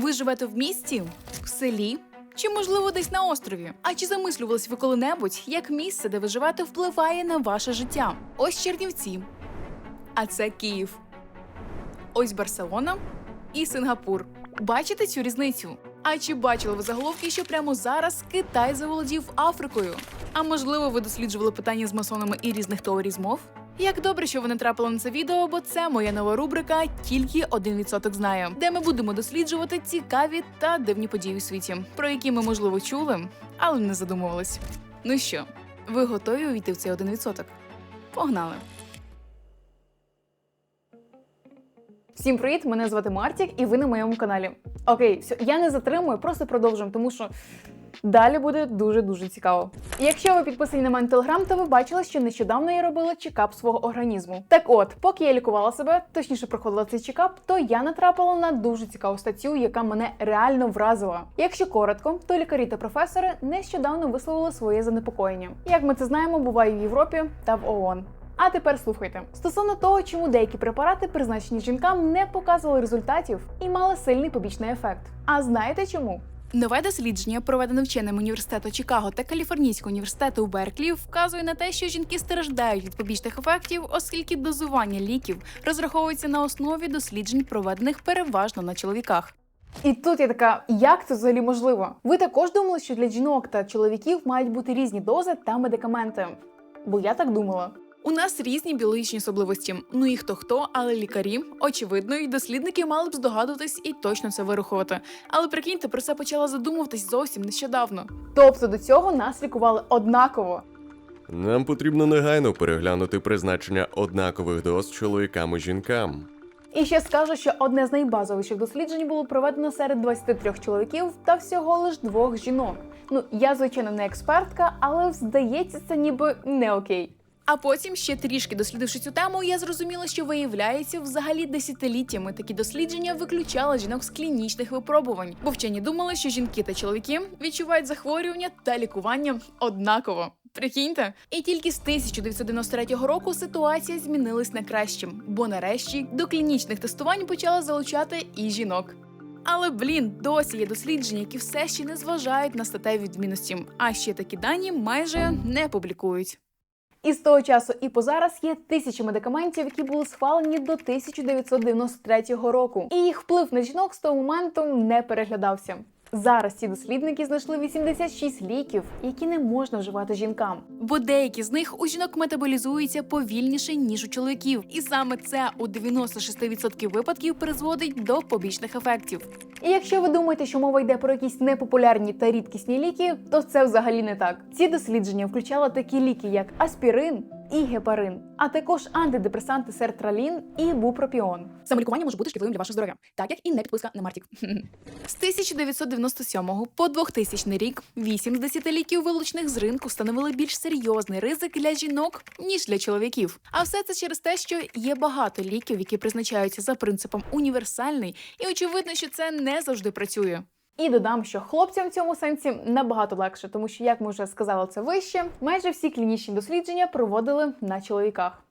Ви живете в місті, в селі чи, можливо, десь на острові? А чи замислювались ви коли-небудь, як місце, де ви живете, впливає на ваше життя? Ось Чернівці, а це Київ. Ось Барселона і Сингапур. Бачите цю різницю? А чи бачили ви заголовки, що прямо зараз Китай заволодів Африкою? А можливо, ви досліджували питання з масонами і різних теорій змов? Як добре, що ви не трапили на це відео, бо це моя нова рубрика Тільки один відсоток знає, де ми будемо досліджувати цікаві та дивні події у світі, про які ми можливо чули, але не задумувались. Ну що, ви готові увійти в цей один відсоток? Погнали! Всім привіт! Мене звати Мартік, і ви на моєму каналі. Окей, все, я не затримую, просто продовжуємо, тому що далі буде дуже дуже цікаво. Якщо ви підписані на мене телеграм, то ви бачили, що нещодавно я робила чекап свого організму. Так от, поки я лікувала себе, точніше проходила цей чекап, то я натрапила на дуже цікаву статтю, яка мене реально вразила. Якщо коротко, то лікарі та професори нещодавно висловили своє занепокоєння. Як ми це знаємо, буває в Європі та в ООН. А тепер слухайте стосовно того, чому деякі препарати, призначені жінкам, не показували результатів і мали сильний побічний ефект. А знаєте чому? Нове дослідження, проведене вченим університету Чикаго та Каліфорнійського університету у Берклі, вказує на те, що жінки страждають від побічних ефектів, оскільки дозування ліків розраховується на основі досліджень, проведених переважно на чоловіках. І тут я така, як це взагалі можливо? Ви також думали, що для жінок та чоловіків мають бути різні дози та медикаменти? Бо я так думала. У нас різні біологічні особливості. Ну і хто хто, але лікарі, очевидно, і дослідники мали б здогадуватись і точно це вирахувати. Але прикиньте, про це почала задумуватись зовсім нещодавно. Тобто до цього нас лікували однаково. Нам потрібно негайно переглянути призначення однакових доз чоловікам і жінкам. І ще скажу, що одне з найбазовіших досліджень було проведено серед 23 чоловіків та всього лиш двох жінок. Ну я звичайно не експертка, але здається, це ніби не окей. А потім, ще трішки дослідивши цю тему, я зрозуміла, що виявляється, взагалі десятиліттями такі дослідження виключали жінок з клінічних випробувань, бо вчені думали, що жінки та чоловіки відчувають захворювання та лікування однаково. Прикиньте, і тільки з 1993 року ситуація змінилась на кращим, бо нарешті до клінічних тестувань почали залучати і жінок. Але блін, досі є дослідження, які все ще не зважають на статеві відмінності, а ще такі дані майже не публікують. І з того часу і по зараз є тисячі медикаментів, які були схвалені до 1993 року, і їх вплив на жінок з того моменту не переглядався. Зараз ці дослідники знайшли 86 ліків, які не можна вживати жінкам, бо деякі з них у жінок метаболізуються повільніше ніж у чоловіків, і саме це у 96% випадків призводить до побічних ефектів. І якщо ви думаєте, що мова йде про якісь непопулярні та рідкісні ліки, то це взагалі не так. Ці дослідження включали такі ліки, як аспірин і гепарин, а також антидепресанти сертралін і бупропіон. Самолікування може бути шкідливим для вашого здоров'я, так як і не підписка на Мартік. З 1997 по 2000 рік 8 з 10 ліків вилучних з ринку становили більш серйозний ризик для жінок ніж для чоловіків. А все це через те, що є багато ліків, які призначаються за принципом універсальний, і очевидно, що це не завжди працює. І додам, що хлопцям в цьому сенсі набагато легше, тому що, як ми вже сказали це вище, майже всі клінічні дослідження проводили на чоловіках.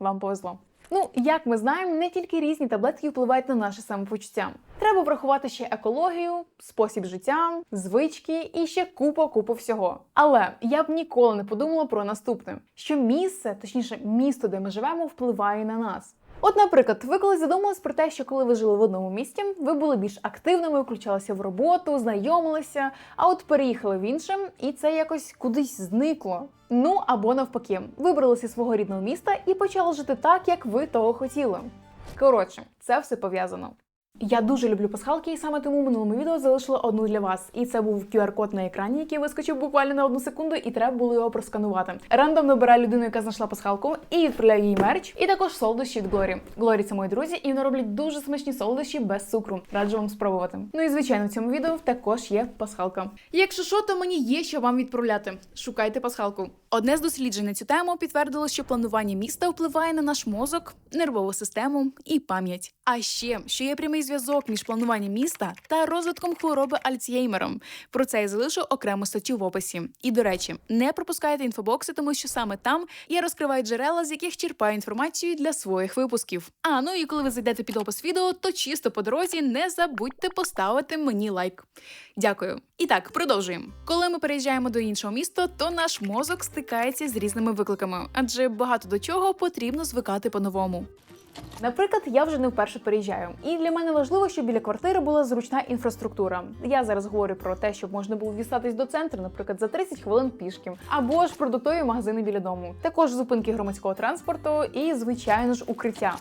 Вам повезло. Ну, як ми знаємо, не тільки різні таблетки впливають на наше самопочуття. Треба врахувати ще екологію, спосіб життя, звички і ще купа купа всього. Але я б ніколи не подумала про наступне: що місце, точніше, місто, де ми живемо, впливає на нас. От, наприклад, ви колись задумались про те, що коли ви жили в одному місті, ви були більш активними, включалися в роботу, знайомилися, а от переїхали в інше, і це якось кудись зникло. Ну або навпаки, вибралися зі свого рідного міста і почали жити так, як ви того хотіли. Коротше, це все пов'язано. Я дуже люблю пасхалки, і саме тому в минулому відео залишила одну для вас. І це був QR-код на екрані, який вискочив буквально на одну секунду, і треба було його просканувати. Рандом набираю людину, яка знайшла пасхалку, і відправляю їй мерч. І також солодощі від Глорі. Глорі це мої друзі, і вони роблять дуже смачні солодощі без цукру. Раджу вам спробувати. Ну і звичайно, в цьому відео також є пасхалка. Якщо що, то мені є що вам відправляти. Шукайте пасхалку. Одне з досліджень на цю тему підтвердило, що планування міста впливає на наш мозок, нервову систему і пам'ять. А ще що є прямий зв'язок між плануванням міста та розвитком хвороби Альцгеймером. Про це я залишу окрему статтю в описі. І до речі, не пропускайте інфобокси, тому що саме там я розкриваю джерела, з яких черпаю інформацію для своїх випусків. А ну і коли ви зайдете під опис відео, то чисто по дорозі не забудьте поставити мені лайк. Дякую. І так, продовжуємо. Коли ми переїжджаємо до іншого міста, то наш мозок стикається з різними викликами, адже багато до чого потрібно звикати по-новому. Наприклад, я вже не вперше переїжджаю, і для мене важливо, щоб біля квартири була зручна інфраструктура. Я зараз говорю про те, щоб можна було дістатись до центру, наприклад, за 30 хвилин пішки, або ж продуктові магазини біля дому, також зупинки громадського транспорту і, звичайно ж, укриття.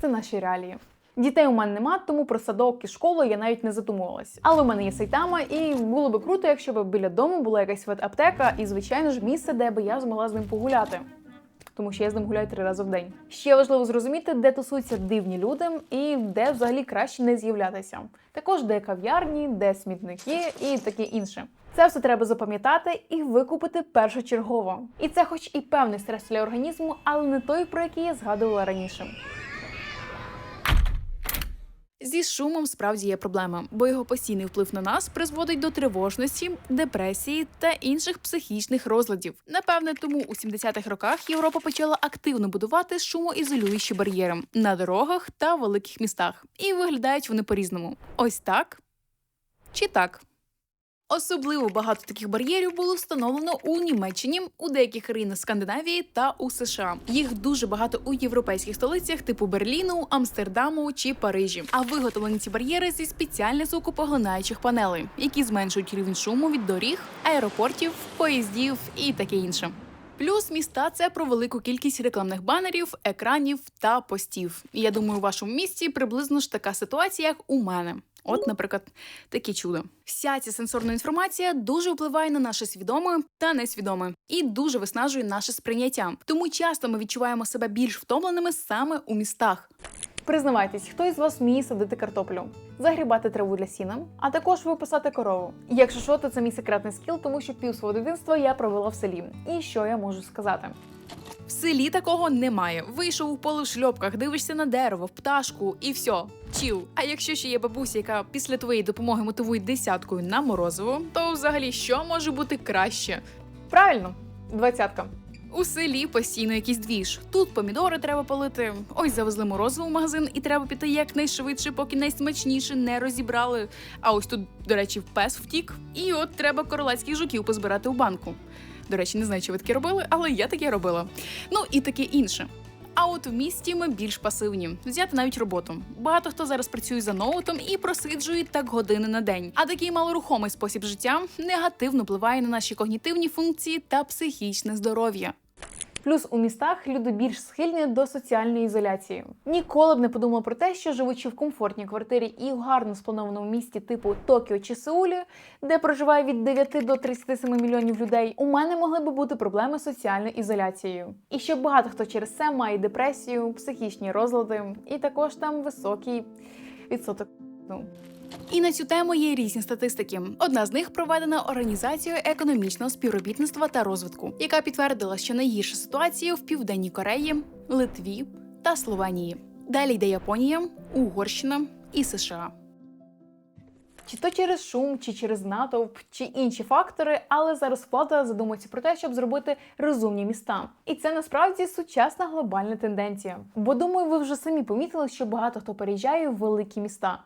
Це наші реалії. Дітей у мене нема, тому про садок і школу я навіть не задумувалась. Але в мене є сайтама, і було би круто, якщо б біля дому була якась ветаптека і, звичайно ж, місце, де би я змогла з ним погуляти. Тому що я з ним гуляю три рази в день. Ще важливо зрозуміти, де тусуються дивні люди і де взагалі краще не з'являтися. Також де кав'ярні, де смітники і таке інше. Це все треба запам'ятати і викупити першочергово. І це, хоч і певний стрес для організму, але не той, про який я згадувала раніше. Зі шумом справді є проблема, бо його постійний вплив на нас призводить до тривожності, депресії та інших психічних розладів. Напевне, тому у 70-х роках Європа почала активно будувати шумоізолюючі бар'єри на дорогах та великих містах. І виглядають вони по-різному. Ось так чи так. Особливо багато таких бар'єрів було встановлено у Німеччині, у деяких країнах Скандинавії та у США. Їх дуже багато у європейських столицях, типу Берліну, Амстердаму чи Парижі. А виготовлені ці бар'єри зі спеціальних звукопоглинаючих панелей, які зменшують рівень шуму від доріг, аеропортів, поїздів і таке інше. Плюс міста це про велику кількість рекламних банерів, екранів та постів. Я думаю, у вашому місті приблизно ж така ситуація, як у мене. От, наприклад, такі чудо. Вся ця сенсорна інформація дуже впливає на наше свідоме та несвідоме і дуже виснажує наше сприйняття. Тому часто ми відчуваємо себе більш втомленими саме у містах. Признавайтесь, хто із вас вміє садити картоплю, загрібати траву для сіна, а також виписати корову. Якщо що, то це мій секретний скіл, тому що пів свого дитинства я провела в селі. І що я можу сказати? В селі такого немає. Вийшов у поле в шльопках, дивишся на дерево, в пташку і все. Чіл. А якщо ще є бабуся, яка після твоєї допомоги мотивує десяткою на морозиво, то взагалі що може бути краще? Правильно, двадцятка. У селі постійно якийсь двіж. Тут помідори треба полити. Ось завезли морозиво в магазин, і треба піти якнайшвидше, поки найсмачніше не розібрали. А ось тут, до речі, пес втік. І от треба королевських жуків позбирати у банку. До речі, не знаю, чи ви таке робили, але я таке робила. Ну і таке інше. А от в місті ми більш пасивні. Взяти навіть роботу. Багато хто зараз працює за ноутом і просиджує так години на день. А такий малорухомий спосіб життя негативно впливає на наші когнітивні функції та психічне здоров'я. Плюс у містах люди більш схильні до соціальної ізоляції. Ніколи б не подумала про те, що живучи в комфортній квартирі і в гарно спланованому місті типу Токіо чи Сеулі, де проживає від 9 до 37 мільйонів людей, у мене могли би бути проблеми з соціальною ізоляцією. І що багато хто через це має депресію, психічні розлади, і також там високий відсоток. І на цю тему є різні статистики. Одна з них проведена організацією економічного співробітництва та розвитку, яка підтвердила, що найгірша ситуація в південній Кореї, Литві та Словенії. Далі йде Японія, Угорщина і США. Чи то через шум, чи через натовп, чи інші фактори, але зараз влада задумується про те, щоб зробити розумні міста. І це насправді сучасна глобальна тенденція. Бо думаю, ви вже самі помітили, що багато хто переїжджає в великі міста.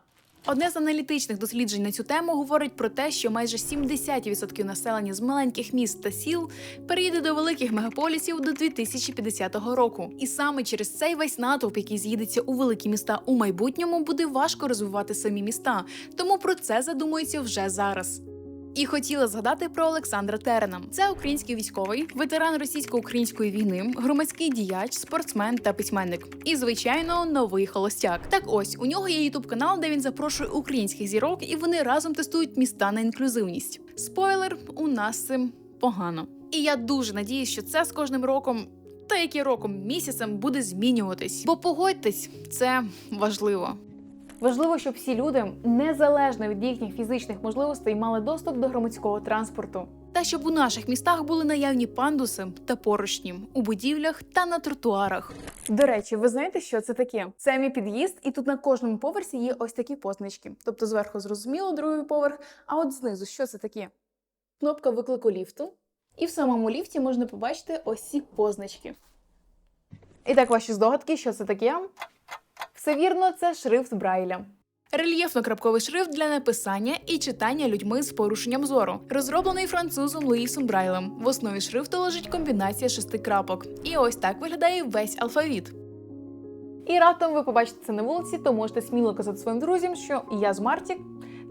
Одне з аналітичних досліджень на цю тему говорить про те, що майже 70% населення з маленьких міст та сіл переїде до великих мегаполісів до 2050 року. І саме через цей весь натовп, який з'їдеться у великі міста у майбутньому, буде важко розвивати самі міста. Тому про це задумується вже зараз. І хотіла згадати про Олександра Терена. Це український військовий, ветеран російсько-української війни, громадський діяч, спортсмен та письменник. І, звичайно, новий холостяк. Так ось у нього є ютуб канал, де він запрошує українських зірок, і вони разом тестують міста на інклюзивність. Спойлер, у нас цим погано. І я дуже надіюсь, що це з кожним роком. Та як і роком місяцем буде змінюватись, бо погодьтесь, це важливо. Важливо, щоб всі люди, незалежно від їхніх фізичних можливостей, мали доступ до громадського транспорту. Та щоб у наших містах були наявні пандуси та поручні у будівлях та на тротуарах. До речі, ви знаєте, що це таке? Це мій під'їзд, і тут на кожному поверсі є ось такі позначки. Тобто зверху зрозуміло другий поверх, а от знизу що це таке? Кнопка виклику ліфту. І в самому ліфті можна побачити ось ці позначки. І так, ваші здогадки, що це таке? Все вірно, це шрифт Брайля. Рельєфно-крапковий шрифт для написання і читання людьми з порушенням зору, розроблений французом Луїсом Брайлем. В основі шрифту лежить комбінація шести крапок. І ось так виглядає весь алфавіт. І раптом ви побачите це на вулиці, то можете сміло казати своїм друзям, що я з Мартік.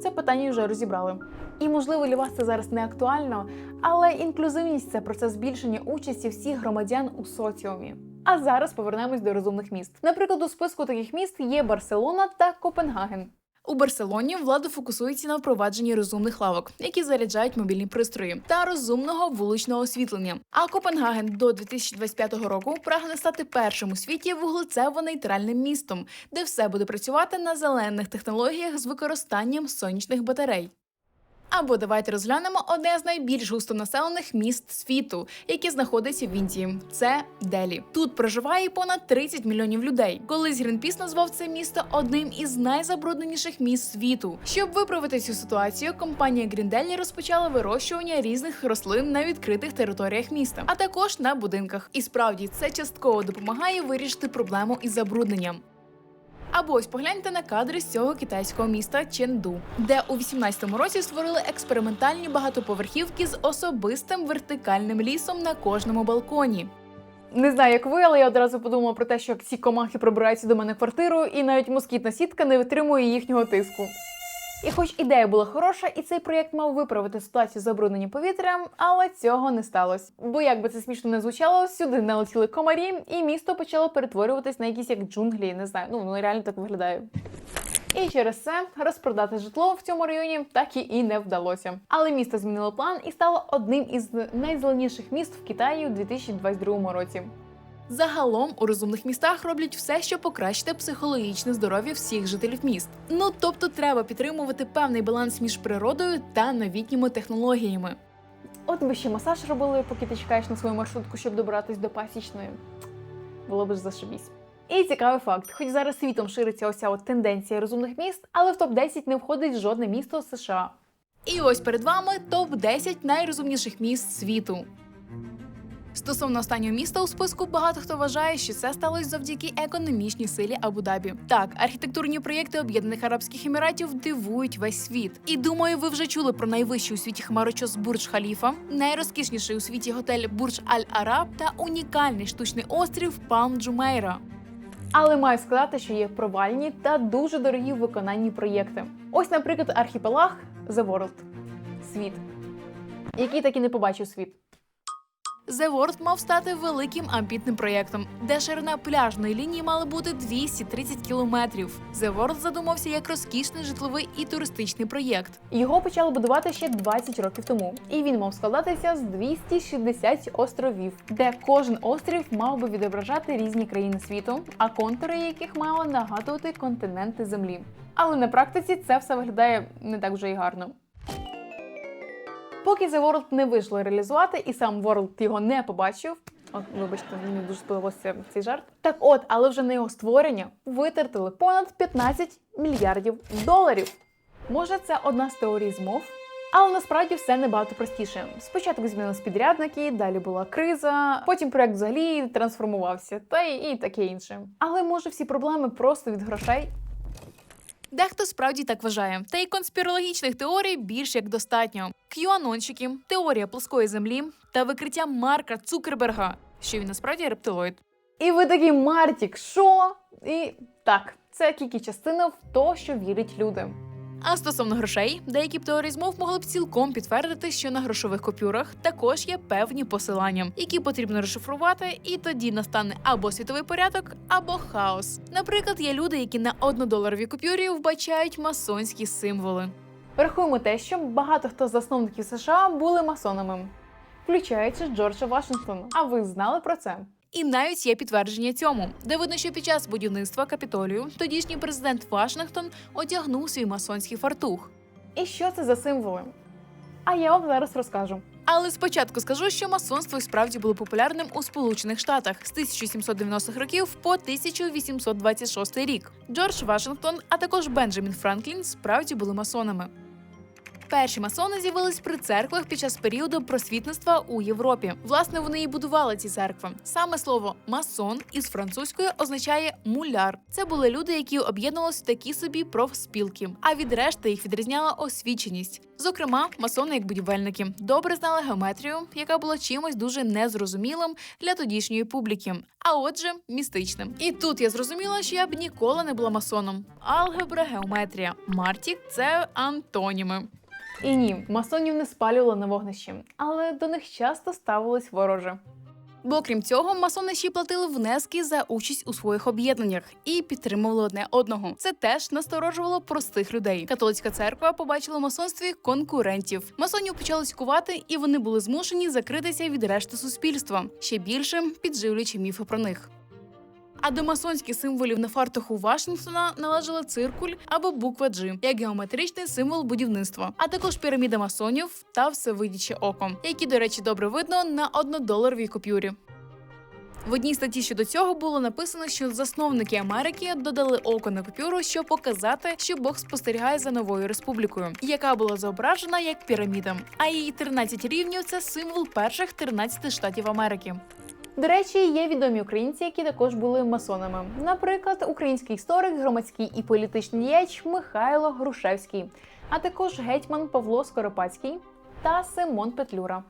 Це питання вже розібрали. І можливо для вас це зараз не актуально, але інклюзивність це процес збільшення участі всіх громадян у соціумі. А зараз повернемось до розумних міст. Наприклад, у списку таких міст є Барселона та Копенгаген. У Барселоні влада фокусується на впровадженні розумних лавок, які заряджають мобільні пристрої, та розумного вуличного освітлення. А Копенгаген до 2025 року прагне стати першим у світі вуглецево-нейтральним містом, де все буде працювати на зелених технологіях з використанням сонячних батарей. Або давайте розглянемо одне з найбільш густонаселених міст світу, яке знаходиться в Індії. Це Делі. Тут проживає понад 30 мільйонів людей. Колись Грінпіс назвав це місто одним із найзабрудненіших міст світу. Щоб виправити цю ситуацію, компанія Грінделі розпочала вирощування різних рослин на відкритих територіях міста, а також на будинках. І справді це частково допомагає вирішити проблему із забрудненням. Або ось погляньте на кадри з цього китайського міста Ченду, де у 18-му році створили експериментальні багатоповерхівки з особистим вертикальним лісом на кожному балконі. Не знаю, як ви, але я одразу подумала про те, що ці комахи пробираються до мене квартиру, і навіть москітна сітка не витримує їхнього тиску. І хоч ідея була хороша, і цей проєкт мав виправити ситуацію з забрудненням повітря, але цього не сталося. Бо як би це смішно не звучало, сюди налетіли комарі, і місто почало перетворюватись на якісь як джунглі, не знаю, ну, ну реально так виглядає. І через це розпродати житло в цьому районі так і не вдалося. Але місто змінило план і стало одним із найзеленіших міст в Китаї у 2022 році. Загалом у розумних містах роблять все, щоб покращити психологічне здоров'я всіх жителів міст. Ну тобто треба підтримувати певний баланс між природою та новітніми технологіями. От би ще масаж робили, поки ти чекаєш на свою маршрутку, щоб добратись до пасічної. Було б ж зашибісь. І цікавий факт: хоч зараз світом шириться оця от тенденція розумних міст, але в топ 10 не входить жодне місто США. І ось перед вами топ 10 найрозумніших міст світу. Стосовно останнього міста у списку, багато хто вважає, що це сталося завдяки економічній силі Абу-Дабі. Так, архітектурні проєкти Об'єднаних Арабських Еміратів дивують весь світ. І думаю, ви вже чули про найвищий у світі хмарочос Бурдж Халіфа, найрозкішніший у світі готель Бурдж Аль Араб та унікальний штучний острів Палм Джумейра. Але маю сказати, що є провальні та дуже дорогі в виконанні проєкти. Ось, наприклад, архіпелаг The World. Світ, який так і не побачив світ. The World мав стати великим амбітним проєктом, де ширина пляжної лінії мала бути 230 кілометрів. The World задумався як розкішний житловий і туристичний проєкт. Його почали будувати ще 20 років тому, і він мав складатися з 260 островів, де кожен острів мав би відображати різні країни світу, а контури яких мали нагадувати континенти Землі. Але на практиці це все виглядає не так вже й гарно. Поки The World не вийшло реалізувати, і сам World його не побачив. От, вибачте, мені дуже сподобався цей жарт. Так от, але вже на його створення витратили понад 15 мільярдів доларів. Може, це одна з теорій змов, але насправді все набагато простіше. Спочатку змінились підрядники, далі була криза, потім проект взагалі трансформувався, та й, і таке інше. Але може всі проблеми просто від грошей Дехто справді так вважає, та й конспірологічних теорій більш як достатньо. К'юанонщики, теорія плоскої землі та викриття Марка Цукерберга, що він насправді рептилоїд. І ви такі Мартік, що? І так, це тільки частина в то, що вірять люди. А стосовно грошей, деякі б теорії змов могли б цілком підтвердити, що на грошових купюрах також є певні посилання, які потрібно розшифрувати, і тоді настане або світовий порядок, або хаос. Наприклад, є люди, які на однодоларовій купюрі вбачають масонські символи. Врахуємо те, що багато хто з засновників США були масонами, включаючи Джорджа Вашингтона. А ви знали про це? І навіть є підтвердження цьому, де видно, що під час будівництва капітолію тодішній президент Вашингтон одягнув свій масонський фартух. І що це за символи? А я вам зараз розкажу. Але спочатку скажу, що масонство і справді було популярним у Сполучених Штатах з 1790-х років по 1826 рік. Джордж Вашингтон, а також Бенджамін Франклін справді були масонами. Перші масони з'явились при церквах під час періоду просвітництва у Європі. Власне, вони і будували ці церкви. Саме слово масон із французької означає муляр. Це були люди, які об'єднувалися в такі собі профспілки. А від решти їх відрізняла освіченість. Зокрема, масони, як будівельники, добре знали геометрію, яка була чимось дуже незрозумілим для тодішньої публіки. А отже, містичним. І тут я зрозуміла, що я б ніколи не була масоном. Алгебра, геометрія, Мартік це антоніми. І ні, масонів не спалювали на вогнищі, але до них часто ставилось вороже. Бо крім цього, масони ще платили внески за участь у своїх об'єднаннях і підтримували одне одного. Це теж насторожувало простих людей. Католицька церква побачила в масонстві конкурентів. Масонів почали цькувати, і вони були змушені закритися від решти суспільства, ще більше підживлюючи міфи про них. А до масонських символів на фартуху Вашингтона належала циркуль або буква G, як геометричний символ будівництва, а також піраміда масонів та всевидяче око, які, до речі, добре видно на однодоларовій купюрі. В одній статті щодо цього було написано, що засновники Америки додали око на купюру, щоб показати, що Бог спостерігає за новою республікою, яка була зображена як піраміда. А її 13 рівнів це символ перших 13 штатів Америки. До речі, є відомі українці, які також були масонами. Наприклад, український історик, громадський і політичний діяч Михайло Грушевський, а також гетьман Павло Скоропадський та Симон Петлюра.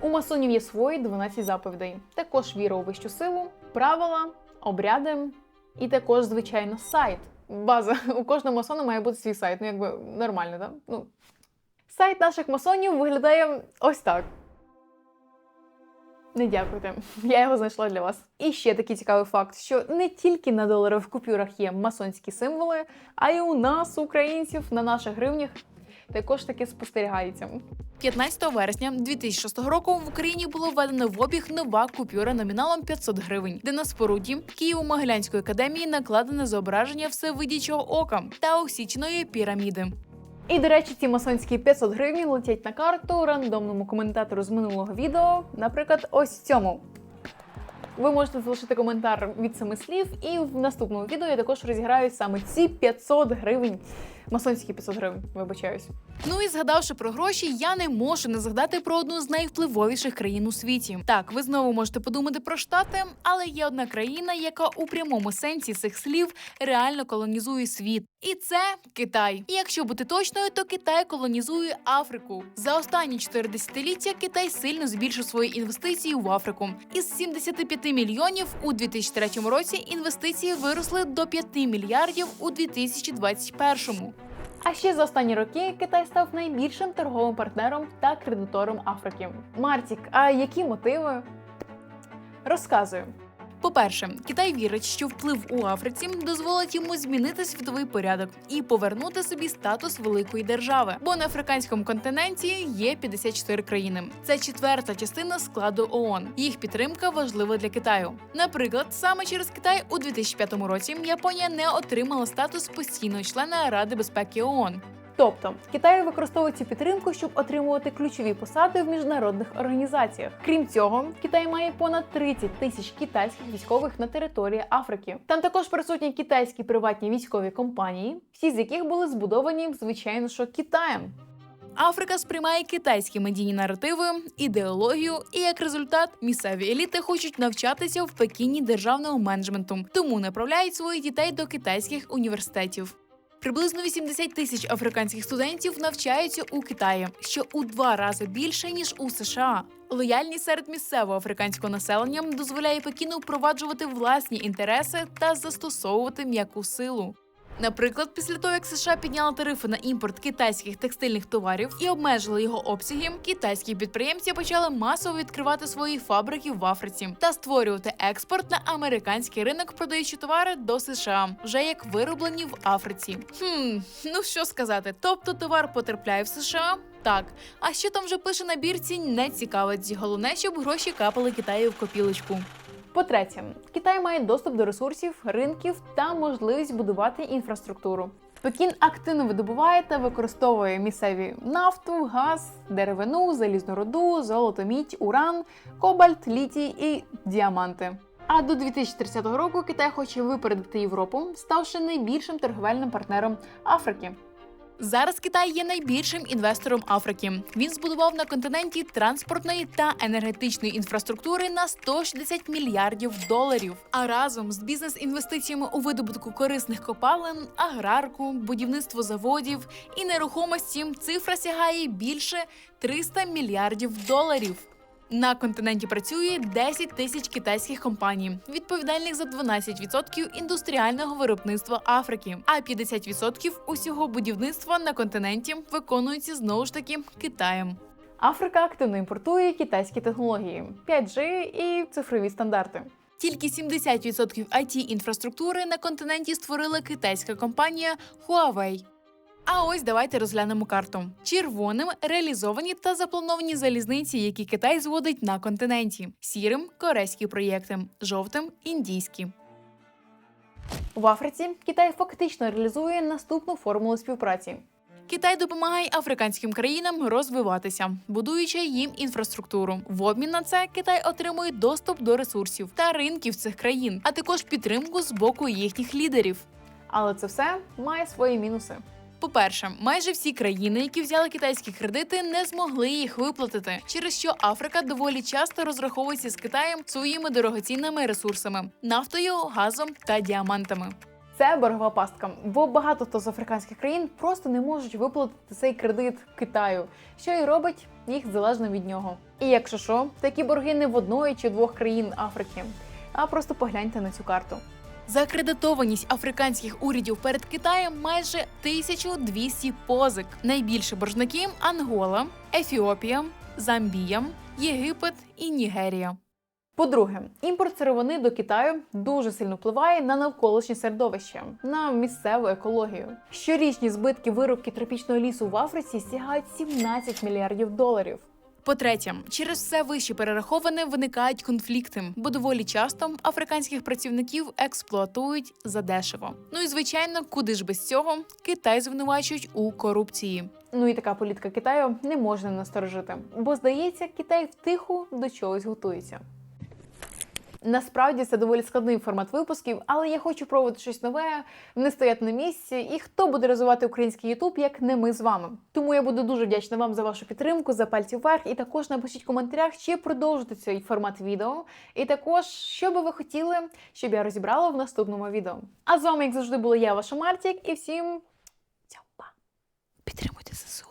У масонів є свої 12 заповідей, також віра у вищу силу, правила, обряди і також, звичайно, сайт. База. У кожного масона має бути свій сайт. Ну, якби нормально, так? Ну. Сайт наших масонів виглядає ось так. Не дякуйте, я його знайшла для вас. І ще такий цікавий факт, що не тільки на доларових купюрах є масонські символи, а й у нас, українців, на наших гривнях також таке спостерігається. 15 вересня 2006 року в Україні було введено в обіг нова купюра номіналом 500 гривень, де на споруді Києво-Могилянської академії накладене зображення всевидячого ока та осічної піраміди. І, до речі, ці масонські 500 гривень летять на карту рандомному коментатору з минулого відео, наприклад, ось цьому. Ви можете залишити коментар від семи слів, і в наступному відео я також розіграю саме ці 500 гривень. Масонські 500 гривень, вибачаюсь. Ну і згадавши про гроші, я не можу не згадати про одну з найвпливовіших країн у світі. Так, ви знову можете подумати про штати, але є одна країна, яка у прямому сенсі цих слів реально колонізує світ. І це Китай. І якщо бути точною, то Китай колонізує Африку. За останні чотири десятиліття Китай сильно збільшив свої інвестиції в Африку. Із 75 мільйонів у 2003 році інвестиції виросли до 5 мільярдів у 2021. А ще за останні роки Китай став найбільшим торговим партнером та кредитором Африки. Мартік, а які мотиви? Розказую. По-перше, Китай вірить, що вплив у Африці дозволить йому змінити світовий порядок і повернути собі статус великої держави. Бо на африканському континенті є 54 країни. Це четверта частина складу ООН. Їх підтримка важлива для Китаю. Наприклад, саме через Китай у 2005 році Японія не отримала статус постійного члена Ради безпеки ООН. Тобто Китай використовує цю підтримку, щоб отримувати ключові посади в міжнародних організаціях. Крім цього, Китай має понад 30 тисяч китайських військових на території Африки. Там також присутні китайські приватні військові компанії, всі з яких були збудовані, звичайно, що Китаєм. Африка сприймає китайські медійні наративи, ідеологію, і як результат місцеві еліти хочуть навчатися в Пекіні державного менеджменту, тому направляють своїх дітей до китайських університетів. Приблизно 80 тисяч африканських студентів навчаються у Китаї, що у два рази більше ніж у США. Лояльність серед місцевого африканського населення дозволяє Пекіну впроваджувати власні інтереси та застосовувати м'яку силу. Наприклад, після того, як США підняли тарифи на імпорт китайських текстильних товарів і обмежили його обсяги, китайські підприємці почали масово відкривати свої фабрики в Африці та створювати експорт на американський ринок, продаючи товари до США, вже як вироблені в Африці. Хм, ну що сказати, тобто товар потрапляє в США. Так, а що там вже пише на бірці, не цікавить. Головне, щоб гроші капали Китаю в копілочку. По-третє, Китай має доступ до ресурсів, ринків та можливість будувати інфраструктуру. Пекін активно видобуває та використовує місцеві нафту, газ, деревину, залізну руду, золото, мідь, уран, кобальт, літій і діаманти. А до 2030 року Китай хоче випередити Європу, ставши найбільшим торговельним партнером Африки. Зараз Китай є найбільшим інвестором Африки. Він збудував на континенті транспортної та енергетичної інфраструктури на 160 мільярдів доларів. А разом з бізнес-інвестиціями у видобутку корисних копалин, аграрку, будівництво заводів і нерухомості цифра сягає більше 300 мільярдів доларів. На континенті працює 10 тисяч китайських компаній, відповідальних за 12% індустріального виробництва Африки, а 50% усього будівництва на континенті виконується знову ж таки Китаєм. Африка активно імпортує китайські технології, 5G і цифрові стандарти. Тільки 70% it інфраструктури на континенті створила китайська компанія Huawei. А ось давайте розглянемо карту. Червоним реалізовані та заплановані залізниці, які Китай зводить на континенті. Сірим корейські проєкти, жовтим індійські. В Африці Китай фактично реалізує наступну формулу співпраці. Китай допомагає африканським країнам розвиватися, будуючи їм інфраструктуру. В обмін на це Китай отримує доступ до ресурсів та ринків цих країн, а також підтримку з боку їхніх лідерів. Але це все має свої мінуси. По-перше, майже всі країни, які взяли китайські кредити, не змогли їх виплатити, через що Африка доволі часто розраховується з Китаєм своїми дорогоцінними ресурсами нафтою, газом та діамантами. Це боргова пастка, бо багато хто з африканських країн просто не можуть виплатити цей кредит Китаю, що і робить їх залежно від нього. І якщо що, такі борги не в одної чи двох країн Африки, а просто погляньте на цю карту. Закредитованість африканських урядів перед Китаєм майже 1200 позик. Найбільше боржники Ангола, Ефіопія, Замбія, Єгипет і Нігерія. По-друге, імпорт сировини до Китаю дуже сильно впливає на навколишнє середовище, на місцеву екологію. Щорічні збитки вирубки тропічного лісу в Африці сягають 17 мільярдів доларів. По-третє, через все вище перераховане виникають конфлікти, бо доволі часто африканських працівників експлуатують задешево. Ну і звичайно, куди ж без цього Китай звинувачують у корупції. Ну і така політика Китаю не можна насторожити, бо здається, Китай втиху до чогось готується. Насправді це доволі складний формат випусків, але я хочу пробувати щось нове, не стояти на місці. І хто буде розвивати український Ютуб, як не ми з вами. Тому я буду дуже вдячна вам за вашу підтримку, за пальці вверх. І також напишіть в коментарях, чи продовжити цей формат відео. І також, що би ви хотіли, щоб я розібрала в наступному відео. А з вами, як завжди, була я, ваша Мартік, і всім цяпа. Підтримуйте ЗСУ.